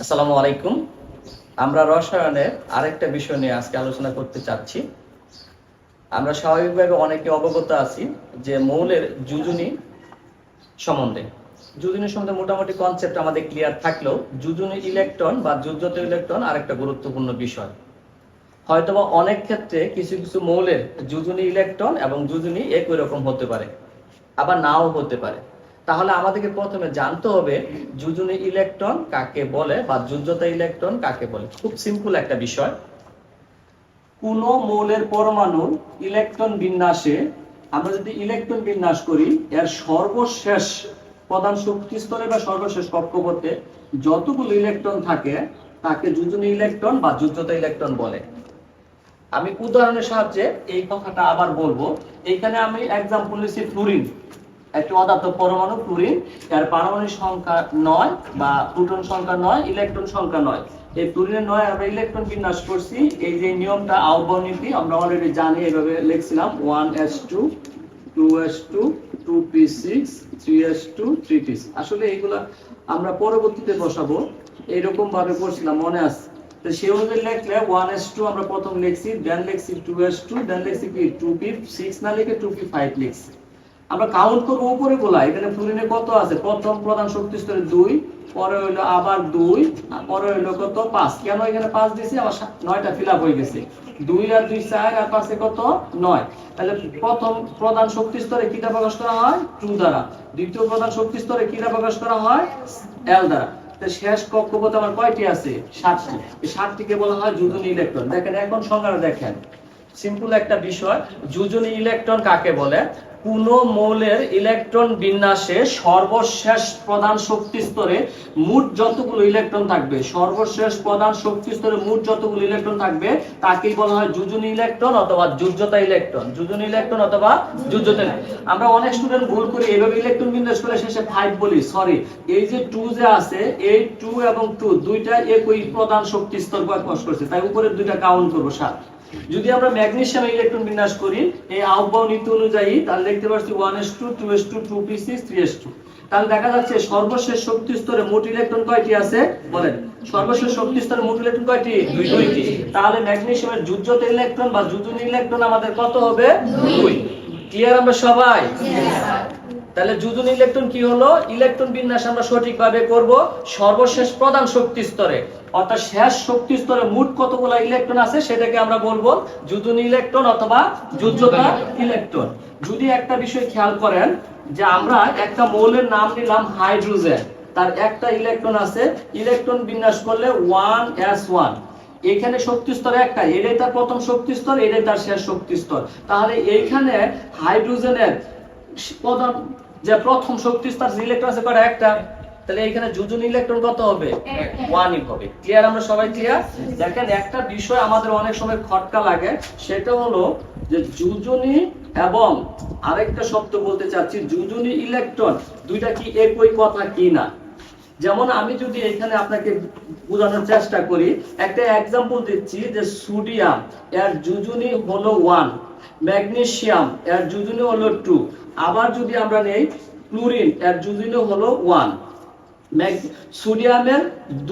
আসসালামু আলাইকুম। আমরা রসায়নের আরেকটা বিষয় নিয়ে আজকে আলোচনা করতে চাচ্ছি। আমরা স্বাভাবিকভাবে অনেকে অবগত আছি যে মৌলের যুজনী সম্বন্ধে। যুজনী সম্বন্ধে মোটামুটি কনসেপ্ট আমাদের ক্লিয়ার থাকলেও যুজনী ইলেকট্রন বা যুজ্যত ইলেকট্রন আরেকটা গুরুত্বপূর্ণ বিষয়। হয়তোবা অনেক ক্ষেত্রে কিছু কিছু মৌলের যুজনী ইলেকট্রন এবং যুজনী একই রকম হতে পারে, আবার নাও হতে পারে। তাহলে আমাদেরকে প্রথমে জানতে হবে যুজনী ইলেকট্রন কাকে বলে বা যুজ্যতা ইলেকট্রন কাকে বলে। খুব সিম্পল একটা বিষয়। কোন মৌলের পরমাণু ইলেকট্রন বিন্যাসে, আমরা যদি ইলেকট্রন বিন্যাস করি, এর সর্বশেষ প্রধান শক্তি স্তরে বা সর্বশেষ কক্ষপথে যতগুলো ইলেকট্রন থাকে, তাকে যুজনী ইলেকট্রন বা যুজ্যতা ইলেকট্রন বলে। আমি উদাহরণের সাহায্যে এই কথাটা আবার বলব। এখানে আমি এক্সাম্পল নিচ্ছি ফ্লুরিন একটি অদার্থ পরমাণু ফ্লুরিন এর পারমাণবিক সংখ্যা নয় বা প্রোটন সংখ্যা নয় ইলেকট্রন সংখ্যা নয়। এই ফ্লুরিনের নয়, আমরা ইলেকট্রন বিন্যাস করছি। এই যে নিয়মটা আহ্বান নীতি আমরা অলরেডি জানি, এভাবে লিখছিলাম। One s two two s two two p six three s two three p আসলে এইগুলা আমরা পরবর্তীতে বসাবো। এইরকম ভাবে করছিলাম, মনে আছে? তো সেই অনুযায়ী লিখলে ওয়ান এস টু আমরা প্রথম লিখছি দেন লিখছি টু এস টু দেন লিখছি কি? টু পি সিক্স না লিখে টু পি ফাইভ লিখছি। আমরা কাউন্ট করব উপরে গোলা এখানে ফ্লুরিনে কত আছে? প্রথম প্রধান শক্তি স্তরে দুই, পরে হইল আবার দুই পরে হইল কত? পাঁচ। কেন এখানে পাঁচ দিছি? আবার নয়টা ফিল হয়ে গেছে। দুই আর দুই চার, আর পাঁচে কত? নয়। তাহলে প্রথম প্রধান শক্তি স্তরে কিটা প্রকাশ করা হয়? টু দ্বারা। দ্বিতীয় প্রধান শক্তি স্তরে কিটা প্রকাশ করা হয়? এল দ্বারা। শেষ কক্ষপথ আমার কয়টি আছে? সাতটি। সাতটিকে বলা হয় যুদনী ইলেকট্রন দেখেন, এখন সংজ্ঞাটা দেখেন। সিম্পল একটা বিষয়, যুজনী ইলেকট্রন কাকে বলে? কোন মৌলের ইলেকট্রন বিন্যাসে সর্বশেষ প্রধান শক্তি স্তরে মোট যতগুলো ইলেকট্রন থাকবে, সর্বশেষ প্রধান শক্তি স্তরে মোট যতগুলো ইলেকট্রন থাকবে, তাকেই বলা হয় যুজনী ইলেকট্রন অথবা যুজ্যতা ইলেকট্রন যুজনী ইলেকট্রন অথবা যুজ্যতা আমরা অনেক স্টুডেন্ট ভুল করি এইভাবে ইলেকট্রন বিন্যাস করে শেষে ফাইভ বলি সরি এই যে টু যে আছে, এই টু এবং টু দুইটা একই প্রধান শক্তি স্তর প্রকাশ করছে, তাই উপরের দুইটা কাউন্ট করব, সাত। যদি আমরা ম্যাগনেসিয়াম ইলেকট্রন বিন্যাস করি, এই আহ্বান নীতি অনুযায়ী, তাহলে দেখতে পাচ্ছি one s two two s two two p six three s two তাহলে দেখা যাচ্ছে সর্বশেষ শক্তি স্তরে মোট ইলেকট্রন কয়টি আছে? বলেন। সর্বশেষ শক্তি স্তরে মোট ইলেকট্রন কয়টি? দুইটি। তাহলে ম্যাগনেসিয়ামের যুজ্যত ইলেকট্রন বা যুজনী ইলেকট্রন আমাদের কত হবে? দুই। ক্লিয়ার আমরা সবাই? তাহলে যুজনী ইলেকট্রন কি হলো? ইলেকট্রন বিন্যাস আমরা সঠিকভাবে করব সর্বশেষ প্রধান শক্তি স্তরে। অর্থাৎ শেষ শক্তি স্তরে মোট কতগুলো ইলেকট্রন আছে সেটাকে আমরা বলব যুজনী ইলেকট্রন অথবা যুজ্যতা ইলেকট্রন। যদি একটা বিষয় খেয়াল করেন যে আমরা একটা মৌলের নাম নিলাম হাইড্রোজেন তার একটা ইলেকট্রন আছে ইলেকট্রন বিন্যাস করলে ওয়ান এস ওয়ান। এখানে শক্তি স্তর একটা এটাই তার প্রথম শক্তি স্তর এটাই তার শেষ শক্তি স্তর। তাহলে এইখানে হাইড্রোজেনের প্রধান যে প্রথম শক্তি স্তর ইলেকট্রন আছে কয়টা? একটা। তাহলে এখানে যুজুন ইলেকট্রন কত হবে? ওয়ানই হবে। ক্লিয়ার আমরা সবাই ক্লিয়ার দেখেন একটা বিষয় আমাদের অনেক সময় খটকা লাগে সেটা হলো যে যুজনী এবং আরেকটা শব্দ বলতে চাচ্ছি যুজনী ইলেকট্রন দুইটা কি একই কথা কি না? যেমন আমি যদি এখানে আপনাকে বোঝানোর চেষ্টা করি একটা এক্সাম্পল দিচ্ছি যে সোডিয়াম এর যুজনী হলো ওয়ান ম্যাগনেসিয়াম এর যুজনী হলো টু। আবার যদি আমরা নেই, ক্লোরিন, এর যুজনী হলো ওয়ান। সোডিয়ামের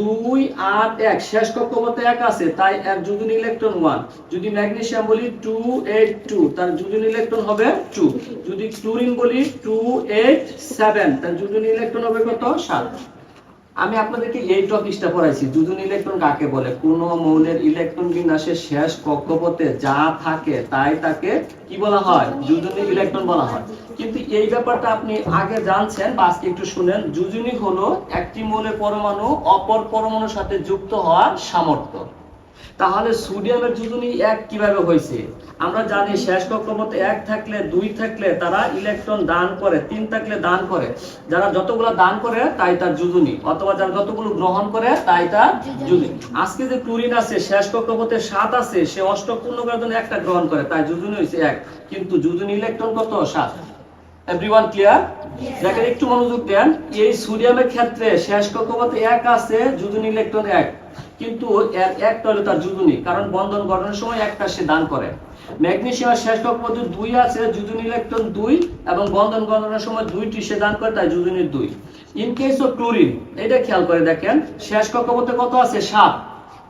দুই আট এক, শেষ কক্ষপথে এক আছে, তাই এর যুজনী ইলেকট্রন ওয়ান। যদি ম্যাগনেসিয়াম বলি টু এইট টু, তার যুজনী ইলেকট্রন হবে টু। যদি ক্লোরিন বলি টু এইট সেভেন, তার যুজনী ইলেকট্রন হবে কত? সাত। আমি আপনাদেরকে এই টপিকটা পড়াইছি যুজুন ইলেকট্রন কাকে বলে? কোন মৌলের ইলেকট্রন বিন্যাসের শেষ কক্ষপথে যা থাকে তাই তাকে কি বলা হয়? দুজনী ইলেকট্রন বলা হয়। কিন্তু এই ব্যাপারটা আপনি আগে জানছেন বা আজকে একটু শুনেন, দুজনই হলো একটি মৌলের পরমাণু অপর পরমাণুর সাথে যুক্ত হওয়ার সামর্থ্য। তাহলে সোডিয়ামের যুজনী এক কীভাবে হয়েছে আমরা জানি শেষ কক্ষপথে এক থাকলে, দুই থাকলে তারা ইলেকট্রন দান করে, তিন থাকলে দান করে। যারা যতগুলো দান করে, তাই তার যুজনী। অথবা যারা যতগুলো গ্রহণ করে, তাই তার যুজনী। আজকে যে ক্লোরিন আছে, শেষ কক্ষপথে সাত আছে, সে অষ্টক পূর্ণ করার জন্য একটা গ্রহণ করে, তাই যুজনী হয়েছে এক। কিন্তু যুজনী ইলেকট্রন কত? সাত। এভরিওয়ান ক্লিয়ার দেখেন, একটু মনোযোগ দেন। এই সোডিয়ামের ক্ষেত্রে শেষ কক্ষপথে এক আছে, যুজনী ইলেকট্রন এক। কিন্তু এর একটা হলো তার যুজনী কারণ বন্ধন গঠনের সময় একটা সে দান করে। ম্যাগনেশিয়ামের শেষ কক্ষপথে দুই আছে যুজনী ইলেকট্রন দুই এবং বন্ধন গঠনের সময় দুইটি সে দান করে, তাই যুজনীর দুই। ইন কেস অফ ক্লোরিন এটা খেয়াল করে দেখেন শেষ কক্ষপথে কত আছে? সাত।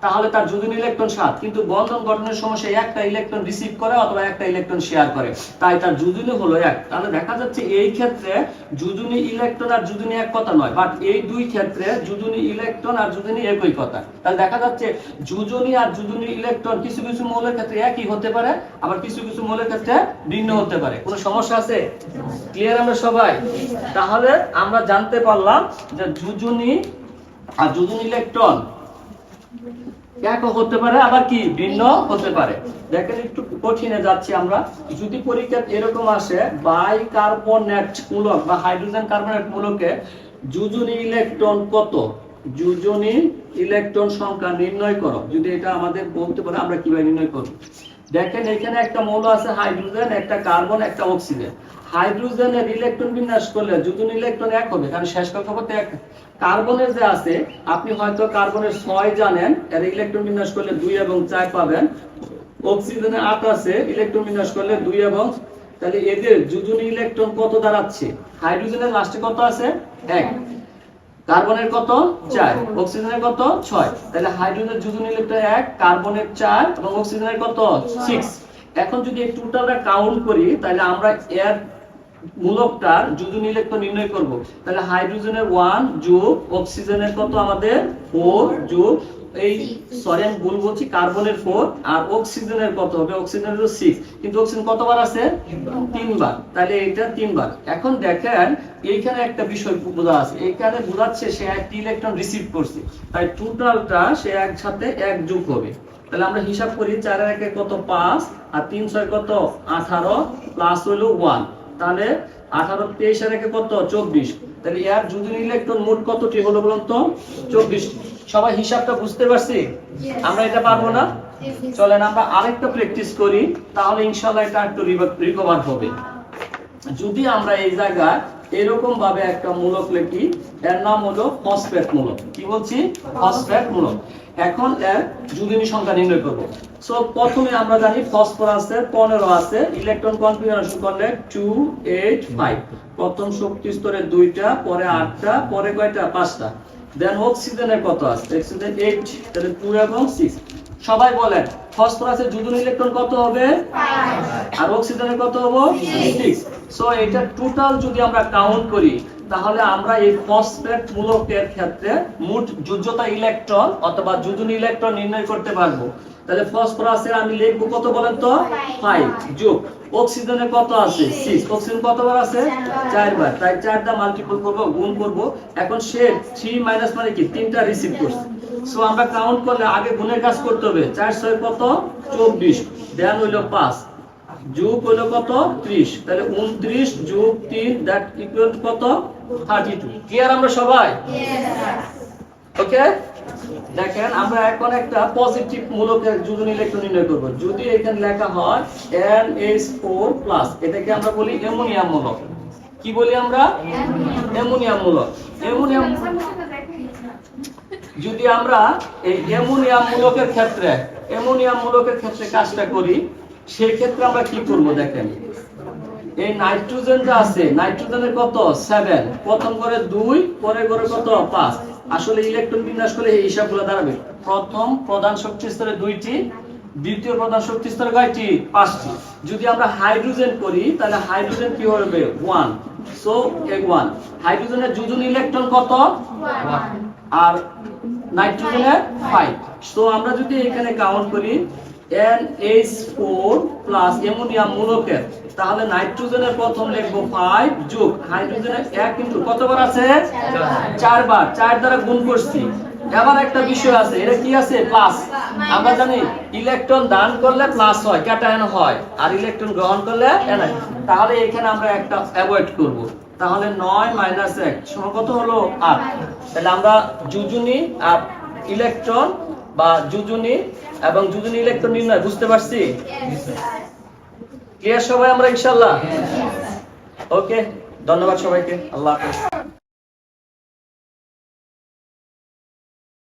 তাহলে তার যুদিন ইলেকট্রন সাত, কিন্তু বন্ধন গঠনের সময় একটা ইলেকট্রন রিসিভ করে অথবা একটা ইলেকট্রন শেয়ার করে। তাই তার যুদিনী হলো এক। তাহলে দেখা যাচ্ছে এই ক্ষেত্রে যুদিনী ইলেকট্রন আর যুদিনী এক কথা নয় বাট এই দুই ক্ষেত্রে যুদিনী ইলেকট্রন আর যুদিনী একই কথা। তাহলে দেখা যাচ্ছে যুজনী আর যুদিনী ইলেকট্রন কিছু কিছু মৌলের ক্ষেত্রে একই হতে পারে, আবার কিছু কিছু মৌলের ক্ষেত্রে ভিন্ন হতে পারে। কোনো সমস্যা আছে? ক্লিয়ার আমরা সবাই? তাহলে আমরা জানতে পারলাম যে যুজনী আর যুজনী ইলেকট্রন হতে পারে, আবার কি? ভিন্ন হতে পারে। দেখেন একটু কঠিনে যাচ্ছি আমরা। যদি পরীক্ষা এরকম আসে বাই কার্বনেট মূলক বা হাইড্রোজেন কার্বনেট মূলকে যুজনী ইলেকট্রন কত? যুজনী ইলেকট্রন সংখ্যা নির্ণয় করো। যদি এটা আমাদের বলতে পারে, আমরা কীভাবে নির্ণয় করব? দেখেন এখানে একটা মৌল আছে হাইড্রোজেন, একটা কার্বন, একটা অক্সিজেন। হাইড্রোজেনের ইলেকট্রন বিন্যাস করলে যুজনী ইলেকট্রন এক হবে। কারণ শেষ কক্ষপথে এক কার্বনের যে আছে, আপনি হয়তো কার্বনের ছয় জানেন, এর ইলেকট্রন বিন্যাস করলে দুই এবং চার পাবেন। অক্সিজেনে আট আছে, ইলেকট্রন বিন্যাস করলে দুই এবং তাহলে এদের যুজনী ইলেকট্রন কত দাঁড়াচ্ছে? হাইড্রোজেনের লাস্টে কত আছে? এক। কার্বনের কত? চার। অক্সিজেনের কত? ছয়। তাহলে হাইড্রোজেনের নিলে ইলেকট্রন এক কার্বনের চার এবং অক্সিজেনের কত? সিক্স। এখন যদি এই টোটালটা কাউন্ট করি তাহলে আমরা এর মূলকটার যুজনী ইলেকট্রন নির্ণয় করব। তাহলে হাইড্রোজেনের ওয়ান যোগ অক্সিজেনের কত আমাদের? ফোর যোগ এই সরি আমি ভুল বলছি, কার্বনের ফোর আর অক্সিজেনের কত হবে? অক্সিজেনের সিক্স কিন্তু অক্সিজেন কতবার আছে? তিনবার। তাহলে এটা তিনবার। এখন দেখেন, এইখানে একটা বিষয় বোঝা আছে। এইখানে বোঝাচ্ছে সে একটি ইলেকট্রন রিসিভ করছে। তাই টোটালটা সে একসাথে এক যোগ হবে। তাহলে আমরা হিসাব করি চারের একে কত? পাঁচ। আর তিন ছয় কত? আঠারো। প্লাস হইল ওয়ান তাহলে আঠারো তেইশের একে কত? চব্বিশ। তাহলে এর যুদিন ইলেকট্রন মোট কতটি হলো বলুন তো? চব্বিশ সবাই হিসাবটা বুঝতে পারছি? আমরা এটা পারব না? চলেন আমরা আরেকটা প্র্যাকটিস করি তাহলে ইনশাল্লাহ এটা একটু রিকভার হবে। যদি আমরা এই জায়গায় এরকম ভাবে একটা মূলক লিখি এর নাম হলো ফসফেট মূলক। কি বলছি? ফসফেট মূলক। এখন এর যুগিনী সংখ্যা নির্ণয় করব। সো প্রথমে আমরা জানি ফসফরাসের 15 আছে ইলেকট্রন কনফিগারেশন করলে 2 8 5 প্রথম শক্তি স্তরে দুইটা পরে আটটা পরে কয়টা? পাঁচটা। দেন অক্সিজেনের কত আছে? অক্সিজেন 8 তাহলে 2 এবং 6 সবাই বলেন ফসফরাসের ইলেকট্রন কত হবে? আর অক্সিজেনের কত হব? সিক্স সো এটা টোটাল যদি আমরা কাউন্ট করি তাহলে আমরা এই ফসফেট মূলকের ক্ষেত্রে মোট যোজ্যতা ইলেকট্রন অথবা যোজনী ইলেকট্রন নির্ণয় করতে পারব। তাহলে ফসফরাসের আমি লিখব কত বলেন তো? ফাইভ যোগ। অক্সিজেনের কত আছে? সিক্স অক্সিজেন কতবার আছে? চারবার। তাই চারটা মাল্টিপল করব গুণ করব। এখন সে থ্রি মাইনাস মানে কি? তিনটা রিসিভ করছে। সো আমরা কাউন্ট করলে আগে গুণের কাজ করতে হবে। চার ছয় কত? চব্বিশ। দেন হইল পাঁচ। যোগ হলো কত? ত্রিশ। তাহলে উনত্রিশ যোগ তিন দ্যাট ইকুয়াল কত? থার্টি টু ক্লিয়ার আমরা সবাই? ওকে দেখেন, আমরা এখন একটা পজিটিভ মূলকের যোজন ইলেকট্রন নির্ণয় করব। যদি এখানে লেখা হয় NH4+ এটাকে আমরা বলি অ্যামোনিয়াম মূলক। কি বলি আমরা? অ্যামোনিয়াম মূলক। অ্যামোনিয়াম যদি আমরা এই অ্যামোনিয়াম মূলকের ক্ষেত্রে, অ্যামোনিয়াম মূলকের ক্ষেত্রে কাজটা করি, সেই ক্ষেত্রে আমরা কি করব দেখেন? এই নাইট্রোজেনটা আছে, নাইট্রোজেনের কত? 7 প্রথম করে 2 পরে করে কত? 5 আসলে ইলেকট্রন বিন্যাস করলে এই হিসাবগুলো দাঁড়াবে। প্রথম প্রধান শক্তি স্তরে দুইটি দ্বিতীয় প্রধান শক্তি স্তরে কয়টি? পাঁচটি। যদি আমরা হাইড্রোজেন করি তাহলে হাইড্রোজেন কি হবে? ওয়ান। সো এক ওয়ান। হাইড্রোজেনের যোজন ইলেকট্রন কত? 1 আর নাইট্রোজেনের ফাইভ। সো আমরা যদি এখানে কাউন্ট করি NH4 প্লাস অ্যামোনিয়াম মূলকের তাহলে নাইট্রোজেনের প্রথম লিখব 5 যোগ হাইড্রোজেনের 1 কিন্তু কতবার আছে? চারবার। চার দ্বারা গুণ করছি। এবার একটা বিষয় আছে এটা কি আছে? প্লাস আমরা জানি ইলেকট্রন দান করলে প্লাস হয় ক্যাটায়ন হয়। আর ইলেকট্রন গ্রহণ করলে এনায়ন তাহলে এখানে আমরা একটা অ্যাভয়েড করব। তাহলে 9 মাইনাস 1 সমান কত হলো 8 তাহলে আমরা যুজনী আর ইলেকট্রন বা জুজুনি এবং জুজুনি ইলেকট্রন নির্ণয় বুঝতে পারছি? ক্লিয়ার সবাই আমরা ইনশাল্লাহ? ওকে ধন্যবাদ সবাইকে আল্লাহ হাফেজ।